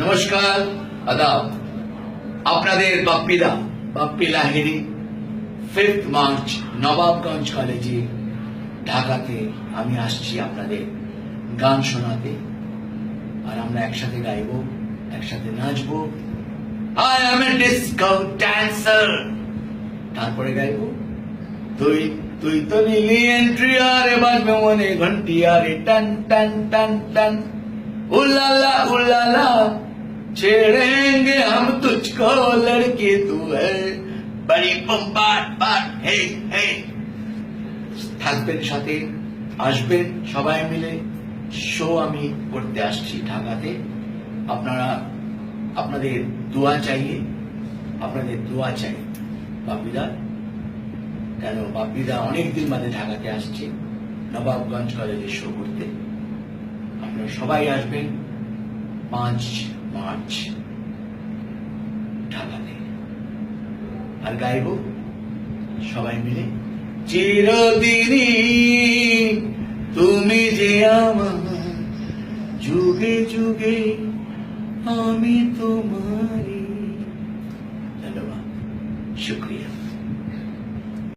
নমস্কার, আদাব। আপনাদের বাপ্পিদা বাপ্পি লাহিরি ফিফথ মার্চ নবাবগঞ্জ কলেজে, ঢাকাতে আমি আসছি আপনাদের গান শোনাতে। আর আমরা একসাথে গাইবো, একসাথে নাচবো। I am a disco dancer তারপরে গাইবো, তুই তুই তো নিলি এন্ট্রি আরে বাজবে মনে ঘন্টি আরে টান টান টান টান। उलाला उलाला छेड़ेंगे हम तुझको लड़के तू है बड़ी बम्बाट बाट হে হে থাকবেন সাথে আসবেন সবাই মিলে শো আমি করতে আসছি ঢাকাতে আপনারা আপনাদের দোয়া চাইয়ে আপনাদের দোয়া চাই বাপিদা কেন বাপিদা অনেকদিন বাদে ঢাকাতে আসছে নবাবগঞ্জ কলেজে শো করতে আপনারা সবাই আসবেন। পাঁচ মার্চ ঢাকাতে আর গাইব সবাই মিলে, চিরদিনই তুমি যে আমার যুগে যুগে আমি তোমারি ধন্যবাদ। শুক্রিয়া।